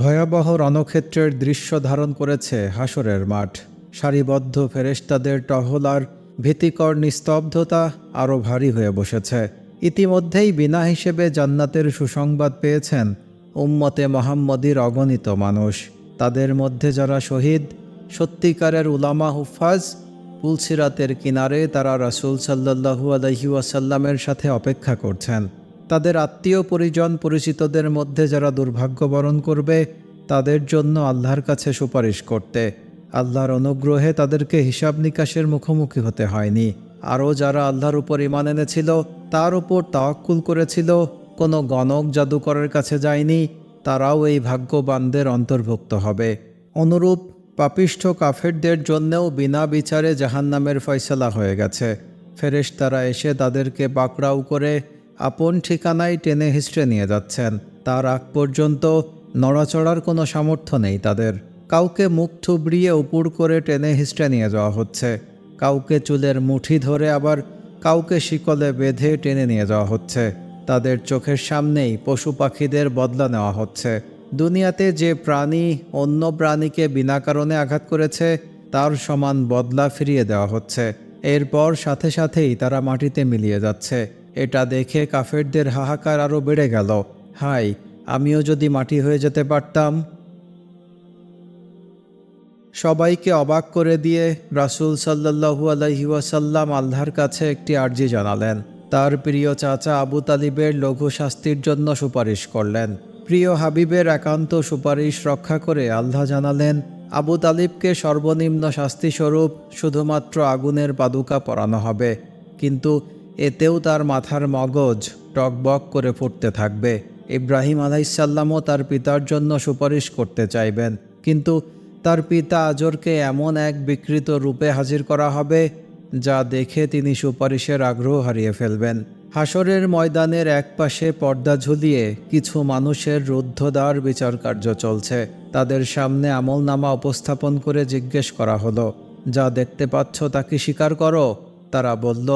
ভয়াবহ রণক্ষেত্রের দৃশ্য ধারণ করেছে হাসরের মাঠ। সারিবদ্ধ ফেরেশতাদের টহল আর ভীতিকর নিস্তব্ধতা আরও ভারী হয়ে বসেছে। ইতিমধ্যেই বিনা হিসেবে জান্নাতের সুসংবাদ পেয়েছেন উম্মতে মোহাম্মদীর অগণিত মানুষ। তাদের মধ্যে যারা শহীদ, সত্যিকারের উলামা হুফাজ, পুলসিরাতের কিনারে তারা রাসূল সাল্লাহু আলহি ওয়াসাল্লামের সাথে অপেক্ষা করছেন। তাদের আত্মীয় পরিজন পরিচিতদের মধ্যে যারা দুর্ভাগ্য বরণ করবে, তাদের জন্য আল্লাহর কাছে সুপারিশ করতে। আল্লাহর অনুগ্রহে তাদেরকে হিসাব নিকাশের মুখোমুখি হতে হয়নি। আরও যারা আল্লাহর উপর ইমান এনেছিল, তার উপর তাওয়াক্কুল করেছিল, কোনো গণক জাদুকরের কাছে যায়নি, তারাও এই ভাগ্যবানদের অন্তর্ভুক্ত হবে। অনুরূপ, পাপিষ্ঠ কাফেরদের জন্যেও বিনা বিচারে জাহান্নামের ফয়সলা হয়ে গেছে। ফেরেশতারা এসে তাদেরকে পাকড়াও করে আপন ঠিকানায় টেনে হিস্ট্রে নিয়ে যাচ্ছেন। তার আগ পর্যন্ত নড়াচড়ার কোনো সামর্থ্য নেই তাদের। কাউকে মুখ থুবড়িয়ে উপুর করে টেনে হিস্ট্রে নিয়ে যাওয়া হচ্ছে। কাউকে চুলের মুঠি ধরে আবার কাউকে শিকলে বেঁধে টেনে নিয়ে যাওয়া হচ্ছে। তাদের চোখের সামনেই পশু পাখিদের বদলা নেওয়া হচ্ছে। দুনিয়াতে যে প্রাণী অন্য প্রাণীকে বিনা কারণে আঘাত করেছে, তার সমান বদলা ফিরিয়ে দেওয়া হচ্ছে। এরপর সাথে সাথেই তারা মাটিতে মিলিয়ে যাচ্ছে। এটা দেখে কাফেরদের হাহাকার আরও বেড়ে গেল। হাই, আমিও যদি মাটি হয়ে যেতে পারতাম। সবাইকে অবাক করে দিয়ে রাসূল সাল্লাহু আলহি ওয়াসাল্লাম আল্লাহর কাছে একটি আর্জি জানালেন। তার প্রিয় চাচা আবু তালিবের লঘু শাস্তির জন্য সুপারিশ করলেন। প্রিয় হাবিবের একান্ত সুপারিশ রক্ষা করে আল্লাহ জানালেন, আবু তালিবকে সর্বনিম্ন শাস্তিস্বরূপ শুধুমাত্র আগুনের পাদুকা পরানো হবে। কিন্তু এতেও তার মাথার মগজ টকবক করে ফুটতে থাকবে। ইব্রাহিম আলাইসাল্লামও তার পিতার জন্য সুপারিশ করতে চাইবেন। কিন্তু তার পিতা আজরকে এমন এক বিকৃত রূপে হাজির করা হবে, যা দেখে তিনি সুপারিশের আগ্রহ হারিয়ে ফেলবেন। হাসরের ময়দানের একপাশে পর্দা ঝুলিয়ে কিছু মানুষের রুদ্ধদ্বার বিচার কার্য চলছে। তাদের সামনে আমলনামা উপস্থাপন করে জিজ্ঞেস করা হলো, যা দেখতে পাচ্ছ তা কি স্বীকার করো? তারা বলল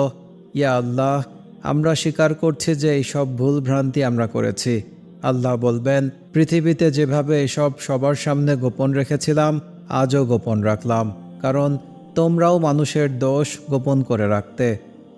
ইয়া আল্লাহ, আমরা স্বীকার করছি যে এইসব ভুল ভ্রান্তি আমরা করেছি। আল্লাহ বলবেন, পৃথিবীতে যেভাবে এসব সবার সামনে গোপন রেখেছিলাম, আজও গোপন রাখলাম। কারণ তোমরাও মানুষের দোষ গোপন করে রাখতে,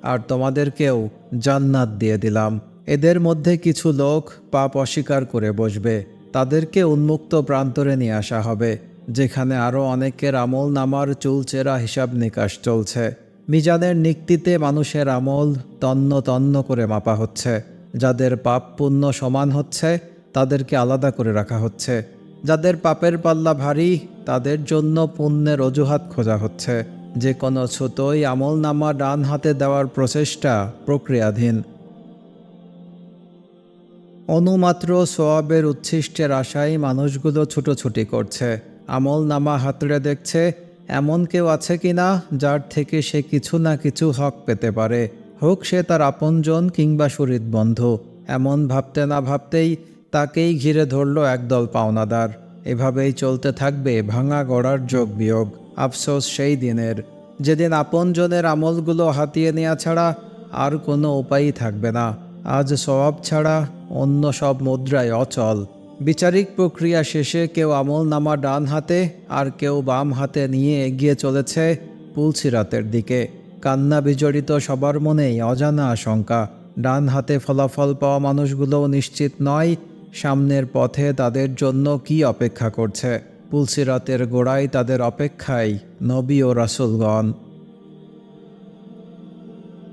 আর তোমাদেরকেও জান্নাত দিয়ে দিলাম। এদের মধ্যে কিছু লোক পাপ অস্বীকার করে বসবে, তাদেরকে উন্মুক্ত প্রান্তরে নিয়ে আসা হবে, যেখানে আরও অনেকের আমল নামার চুলচেরা হিসাব নিকাশ চলছে। মিজানের নিক্তিতে মানুষের আমল তন্ন তন্ন করে মাপা হচ্ছে। যাদের পাপ পুণ্য সমান হচ্ছে, তাদেরকে আলাদা করে রাখা হচ্ছে। যাদের পাপের পাল্লা ভারী, তাদের জন্য পুণ্যের অজুহাত খোঁজা হচ্ছে। যে কোনো ছুতোই আমল নামা ডান হাতে দেওয়ার প্রচেষ্টা প্রক্রিয়াধীন। অনুমাত্র সোয়াবের উচ্ছিষ্টের আশায় মানুষগুলো ছুটোছুটি করছে। আমল নামা হাতড়ে দেখছে এমন কেউ আছে কি না যার থেকে সে কিছু না কিছু হক পেতে পারে? হোক সে তার আপনজন কিংবা সুরিত বন্ধু। এমন ভাবতে না ভাবতেই তাকেই ঘিরে ধরল একদল পাওনাদার। এভাবেই চলতে থাকবে ভাঙা গড়ার যোগ বিয়োগ। আফসোস সেই দিনের। যেদিন আপনজনের আমলগুলো হাতিয়ে নেওয়া ছাড়া আর কোনো উপায়ই থাকবে না। আজ স্বভাব ছাড়া অন্য সব মুদ্রায় অচল। বিচারিক প্রক্রিয়া শেষে কেউ আমল নামা ডান হাতে আর কেউ বাম হাতে নিয়ে এগিয়ে চলেছে পুলসিরাতের দিকে। কান্না বিজড়িত সবার মনেই অজানা আশঙ্কা। ডান হাতে ফলাফল পাওয়া মানুষগুলোও নিশ্চিত নয় সামনের পথে তাদের জন্য কি অপেক্ষা করছে। পুলসিরাতের গোড়ায় তাদের অপেক্ষায় নবী ও রাসুলগণ।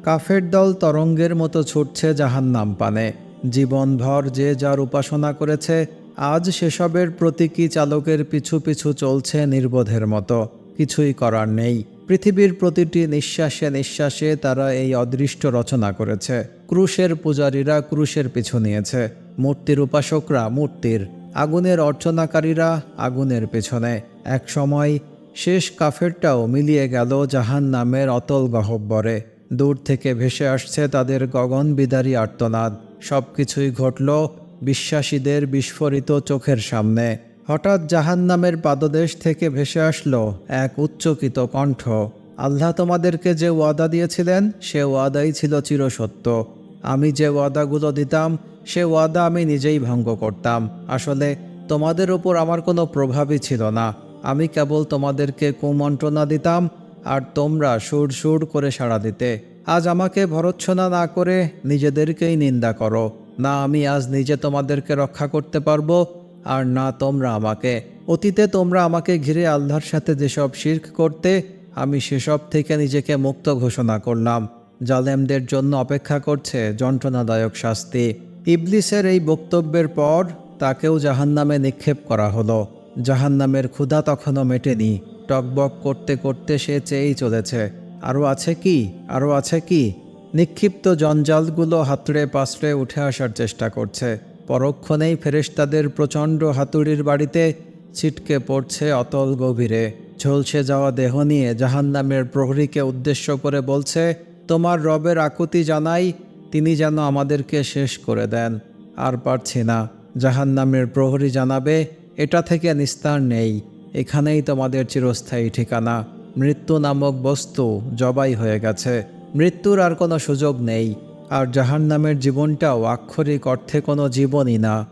কাফের দল তরঙ্গের মতো ছুটছে জাহান্নাম পানে। জীবনভর যে যার উপাসনা করেছে, আজ সেসবের প্রতীকী চালকের পিছু পিছু চলছে নির্বোধের মতো। কিছুই করার নেই। পৃথিবীর প্রতিটি নিঃশ্বাসে নিঃশ্বাসে তারা এই অদৃষ্ট রচনা করেছে। ক্রুশের পূজারীরা ক্রুশের পিছু নিয়েছে। মূর্তির উপাসকরা মূর্তির। আগুনের অর্চনাকারীরা আগুনের পেছনে। এক সময় শেষ কাফেরটাও মিলিয়ে গেল জাহান নামের অতল গহব্বরে। দূর থেকে ভেসে আসছে তাদের গগন বিদারী আর্তনাদ। সব কিছুই ঘটল বিশ্বাসীদের বিস্ফোরিত চোখের সামনে। হঠাৎ জাহান্নামের পাদদেশ থেকে ভেসে আসলো এক উচ্চকিত কণ্ঠ। আল্লাহ তোমাদেরকে যে ওয়াদা দিয়েছিলেন, সে ওয়াদাই ছিল চিরসত্য। আমি যে ওয়াদাগুলো দিতাম, সে ওয়াদা আমি নিজেই ভঙ্গ করতাম। আসলে তোমাদের ওপর আমার কোনো প্রভাবই ছিল না। আমি কেবল তোমাদেরকে কুমন্ত্রণা দিতাম আর তোমরা সুর সুর করে সাড়া দিতে। আজ আমাকে ভরৎসনা না করে নিজেদেরকেই নিন্দা করো। না, আমি আজ নিজে তোমাদেরকে রক্ষা করতে পারব, আর না তোমরা আমাকে। অতীতে তোমরা আমাকে ঘিরে আল্লাহর সাথে যেসব শির্ক করতে, আমি সেসব থেকে নিজেকে মুক্ত ঘোষণা করলাম। জালেমদের জন্য অপেক্ষা করছে যন্ত্রণাদায়ক শাস্তি। ইবলিসের এই বক্তব্যের পর তাকেও জাহান্নামে নিক্ষেপ করা হলো। জাহান্নামের ক্ষুধা তখনও মেটেনি। টকবক করতে করতে সে চেয়েই চলেছে। আরও আছে কি? আরও আছে কি? নিক্ষিপ্ত জঞ্জালগুলো হাতড়ে পাশড়ে উঠে আসার চেষ্টা করছে। পরক্ষণেই ফেরেশতাদের প্রচণ্ড হাতুড়ির বাড়িতে ছিটকে পড়ছে অতল গভীরে। ঝলসে যাওয়া দেহ নিয়ে জাহান্নামের প্রহরীকে উদ্দেশ্য করে বলছে, তোমার রবের আকুতি জানাই, তিনি যেন আমাদেরকে শেষ করে দেন। আর পারছি না। জাহান্নামের প্রহরী জানাবে, এটা থেকে নিস্তার নেই। এখানেই তোমাদের চিরস্থায়ী ঠিকানা। মৃত্যু নামক বস্তু জবাই হয়ে গেছে। মৃত্যুর আর কোনো সুযোগ নেই, আর জাহান্নামের জীবনটাও আক্ষরিক অর্থে কোনো জীবনই না।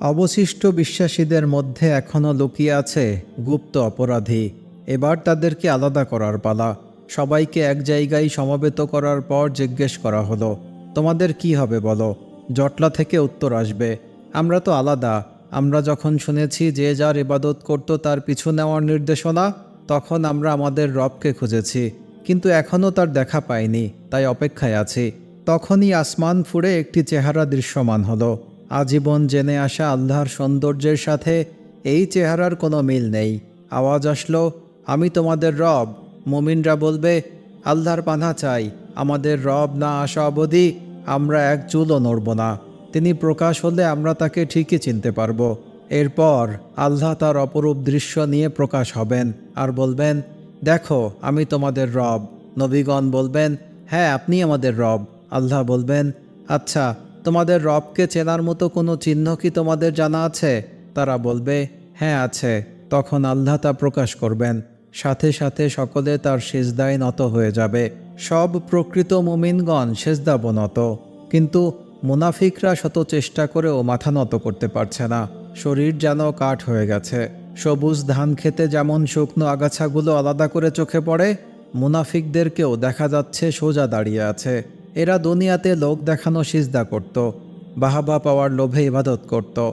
অবশিষ্ট বিশ্বাসীদের মধ্যে এখনও লুকিয়ে আছে গুপ্ত অপরাধী। এবার তাদেরকে আলাদা করার পালা। সবাইকে এক জায়গায় সমবেত করার পর জিজ্ঞেস করা হলো, তোমাদের কি হবে বলো? জটলা থেকে উত্তর আসবে। আমরা তো আলাদা। আমরা যখন শুনেছি যে যার ইবাদত করত তার পিছু নেওয়ার নির্দেশনা, তখন আমরা আমাদের রবকে খুঁজেছি। কিন্তু এখনও তার দেখা পাইনি, তাই অপেক্ষায় আছি। তখনই আসমান ফুড়ে একটি চেহারা দৃশ্যমান হলো। আজীবন জেনে আসা আল্লাহর সৌন্দর্যের সাথে এই চেহারার কোনো মিল নেই। আওয়াজ আসলো, আমি তোমাদের রব। মুমিনরা বলবে, আল্লাহর পানা চাই। আমাদের রব না আসা অবধি আমরা এক চুলও নড়ব না। তিনি প্রকাশ হলে আমরা তাকে ঠিকই চিনতে পারব। এরপর আল্লাহ তার অপরূপ দৃশ্য নিয়ে প্রকাশ হবেন আর বলবেন, দেখো, আমি তোমাদের রব। নবীগণ বলবেন হ্যাঁ আপনি আমাদের রব। আল্লাহ বলবেন আচ্ছা তোমাদের রবকে চেনার মতো কোনো চিহ্ন কি তোমাদের জানা আছে? তারা বলবে হ্যাঁ আছে। তখন আল্লাহ তা প্রকাশ করবেন। সাথে সাথে সকলে তার সেজদায় নত হয়ে যাবে। সব প্রকৃত মুমিনগণ সেজদাবনত কিন্তু মুনাফিকরা শত চেষ্টা করেও মাথা নত করতে পারছে না। শরীর যেন কাঠ হয়ে গেছে। সবুজ ধান খেতে যেমন শুকনো আগাছাগুলো আলাদা করে চোখে পড়ে, মুনাফিকদেরকেও দেখা যাচ্ছে সোজা দাঁড়িয়ে আছে। এরা দুনিয়াতে লোক দেখানো সিজদা করত, বাহাবা পাওয়ার লোভে ইবাদত করত।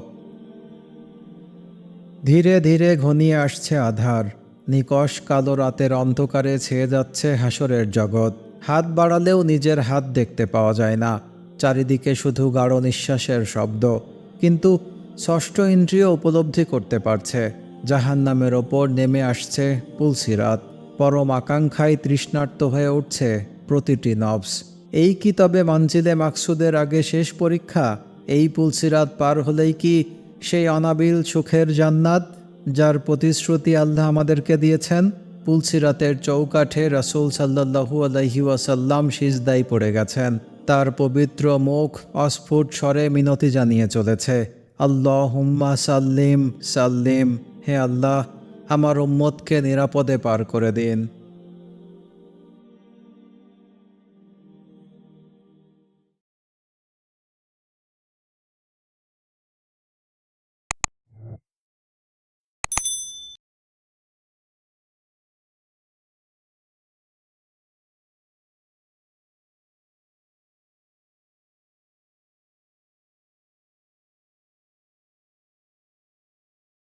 ধীরে ধীরে ঘনিয়ে আসছে আধার। নিকশ কালো রাতের অন্ধকারে ছেয়ে যাচ্ছে হাসরের জগৎ। হাত বাড়ালেও নিজের হাত দেখতে পাওয়া যায় না। চারিদিকে শুধু গাঢ় নিঃশ্বাসের শব্দ, কিন্তু ষষ্ঠ ইন্দ্রিয় উপলব্ধি করতে পারছে। জাহান নামের ওপর নেমে আসছে পুলসিরাত পরম আকাঙ্ক্ষায় তৃষ্ণার্ত হয়ে উঠছে প্রতিটি নবস। এই কি তবে মানজিলে মাকসুদের আগে শেষ পরীক্ষা? এই পুলসিরাত পার হলেই কি সেই অনাবিল সুখের জান্নাত, যার প্রতিশ্রুতি আল্লাহ আমাদেরকে দিয়েছেন? পুলসিরাতের চৌকাঠে রসুল সাল্লাহু আলহি ওয়াসাল্লাম সিজদাই পড়ে গেছেন। তার পবিত্র মুখ অস্ফুট স্বরে মিনতি জানিয়ে চলেছে। আল্লাহ হুম্মা সাল্লিম সাল্লিম, হে আল্লাহ, আমার উম্মতকে নিরাপদে পার করে দিন।